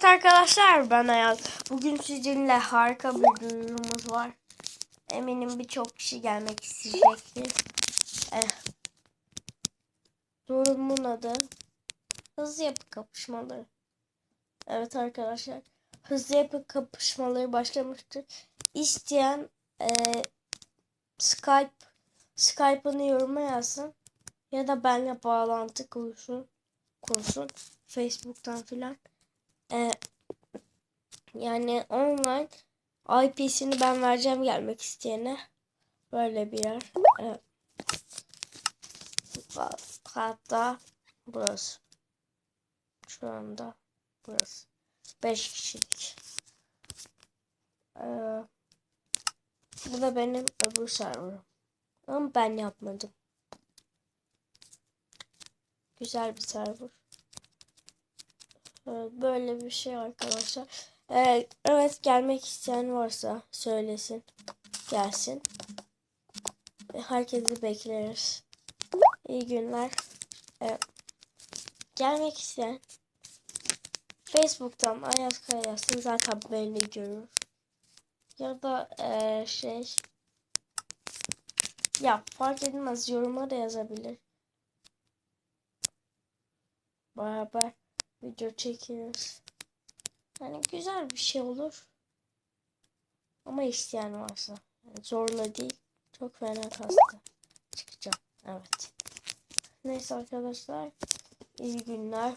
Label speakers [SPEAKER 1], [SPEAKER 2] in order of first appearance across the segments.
[SPEAKER 1] Evet arkadaşlar ben Ayaz. Bugün sizinle harika bir duyurumuz var. Eminim birçok kişi gelmek isteyecektir. Eh. Duyurumun adı Hızlı Yapı Kapışmaları. Evet arkadaşlar. Hızlı Yapı Kapışmaları başlamıştır. İsteyen eh, Skype Skype'ını yoruma yazsın. Ya da benimle bağlantı kursun. Kursun. Facebook'tan filan. Ee, yani online IP'sini ben vereceğim gelmek isteyene. Böyle bir yer. Ee, hatta burası. Şu anda burası. 5 kişilik. Ee, bu da benim öbür serverım. Ama ben yapmadım. Güzel bir server. Evet, böyle bir şey arkadaşlar. Ee, evet gelmek isteyen varsa söylesin. Gelsin. Herkesi bekleriz. İyi günler. Ee, gelmek isteyen Facebook'tan Ayaz Kaya. Zaten belli görür. Ya da ee, şey ya fark etmez yoruma da yazabilir. Beraber video çekeriz. Yani güzel bir şey olur. Ama isteyen varsa. Yani zorla değil. Çok fena kastı. Çıkacağım. Evet. Neyse arkadaşlar. İyi günler.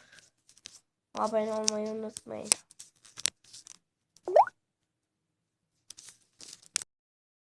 [SPEAKER 1] Abone olmayı unutmayın.